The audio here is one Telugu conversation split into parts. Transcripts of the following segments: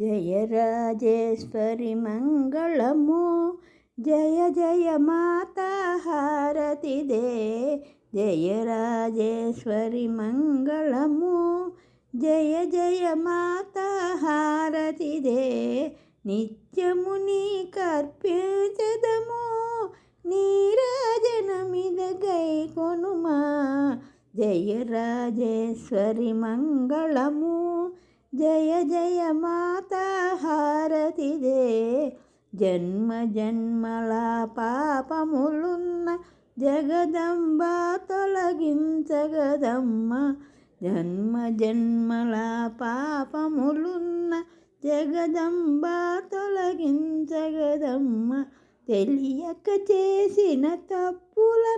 జయరాజేశ్వరి మంగళము. జయ జయ మాత హారతిదే జయరాజేశ్వరి మంగళము. జయ జయ మాత హారతిదే నిత్యము నీ కర్పించదము నీరాజనమిద గై కొనుమా. జయరాజేశ్వరి మంగళము. జయ జయ మాత హారతిదే. జన్మ జన్మల పాపములున్న జగదంబ తొలగించగదమ్మ. జన్మ జన్మల పాపములున్న జగదంబ తొలగించగదమ్మ. తెలియక చేసిన తప్పుల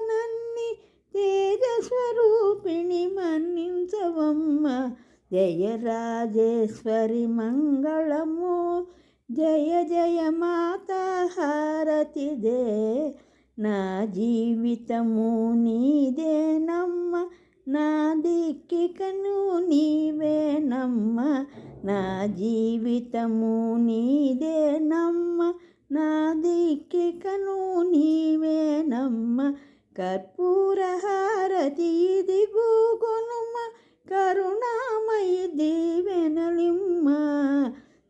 జయ రాజేశ్వరి మంగళము. జయ జయ మాత హారతిదే నా జీవితము నీదేనమ్మ నా దిక్కికను నీవేనమ్మ నా జీవితము నీదేనమ్మ నా దిక్కికను నీవేనమ్మ కర్పూర హారతి ఇది గూగునుమ కరుణ దీవెనలిమ్మ.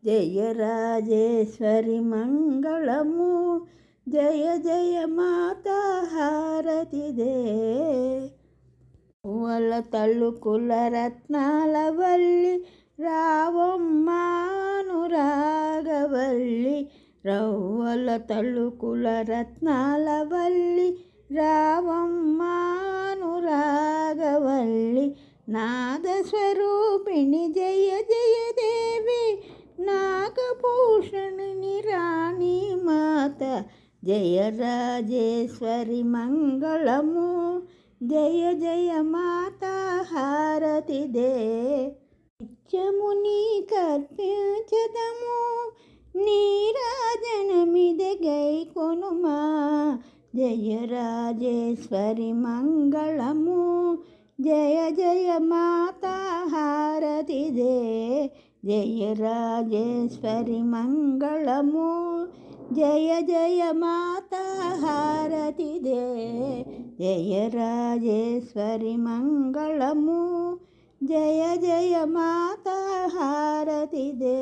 జయ రాజేశ్వరి మంగళము. జయ జయ మాత హారతిదే. వల తల్లుకుల రత్నాల వల్లి రావమ్మానురాగవల్లి రవ్వల తల్లుకుల రత్నాల వల్లి రావమ్మానురాగవల్లి రాగవల్లి నాదస్వరూపిణి జయ జయ దేవి నాగభూషణుని రాణి మాత జయ రాజేశ్వరి మంగళము జయ జయ మాత హారతిదే నిత్యము నీ కర్పించదము నీరాజనమిద గై కొనుమా జయ రాజేశ్వరి మంగళము జయ జయ మాత హారతిదే జయ రాజేశ్వరి మంగళము. జయ జయ మాత హారతిదే జయ రాజేశ్వరి మంగళము. జయ జయ మాత హారతిదే